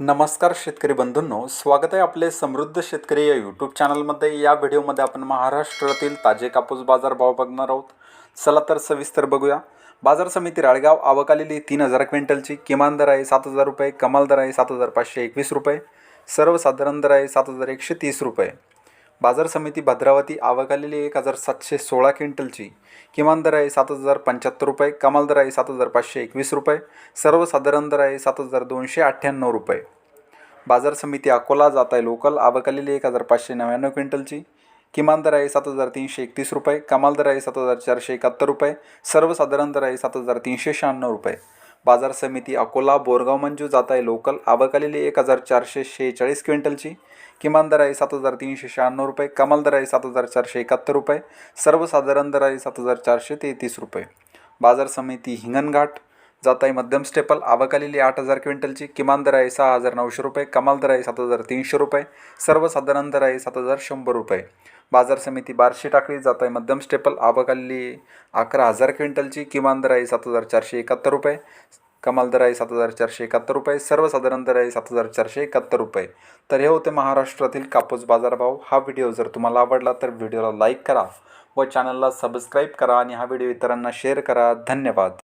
नमस्कार शेतकरी बंधूंनो स्वागत आहे आपले समृद्ध शेतकरी या यूट्यूब चॅनलमध्ये या व्हिडिओमध्ये आपण महाराष्ट्रातील ताजे कापूस बाजार भाव बघणार आहोत. चला तर सविस्तर बघूया. बाजार समिती राळगाव आवक आलेली तीन हजार क्विंटलची. किमान दर आहे सात हजार रुपये कमाल दर आहे सात हजार पाचशे एकवीस रुपये. सर्वसाधारण दर आहे सात हजार एकशे तीस रुपये. बाजार समिती भद्रावती आवक आलेली एक हजार सातशे सोळा क्विंटलची. किमान दर आहे सात हजार पंच्याहत्तर रुपये कमाल दर आहे सात हजार पाचशे एकवीस रुपये सर्वसाधारण दर आहे सात हजार दोनशे अठ्ठ्याण्णव रुपये. बाजार समिती अकोला जात आहे लोकल आवक आलेली एक हजार पाचशे नव्याण्णव क्विंटलची. किमान दर आहे सात हजार तीनशे एकतीस रुपये कमाल दर आहे सात हजार चारशे एकाहत्तर रुपये सर्वसाधारण दर आहे सात हजार तीनशे शहाण्णव रुपये. बाजार समिती अकोला बोरगाव मंजू जात आहे लोकल. आवक आलेली एक हजार चारशे शेहेचाळीस क्विंटलची. किमान दर आहे सात हजार तीनशे शहाण्णव रुपये. कमाल दर आहे सात हजार चारशे एकाहत्तर रुपये. सर्वसाधारण दर आहे सात हजार चारशे तेहतीस रुपये. बाजार समिती हिंगणघाट जात आहे मध्यम स्टेपल. आवक आलेली आठ हजार क्विंटलची. किमान दर आहे सहा हजार नऊशे रुपये. कमाल दर आहे सात हजार तीनशे रुपये. सर्वसाधारण दर आहे सात हजार शंभर रुपये. बाजार समिती बारशे टाकळी जात आहे मध्यम स्टेपल आबकाली अकरा हजार क्विंटलची किमान दर आहे सात हजार चारशे एकाहत्तर रुपये. कमाल दर आहे सात हजार चारशे एकाहत्तर रुपये. सर्वसाधारण दर आहे सात हजार चारशे एकाहत्तर रुपये. तर हे होते महाराष्ट्रातील कापूस बाजारभाव. हा व्हिडिओ जर तुम्हाला आवडला तर व्हिडिओला लाईक करा व चॅनलला सबस्क्राईब करा आणि हा व्हिडिओ इतरांना शेअर करा. धन्यवाद.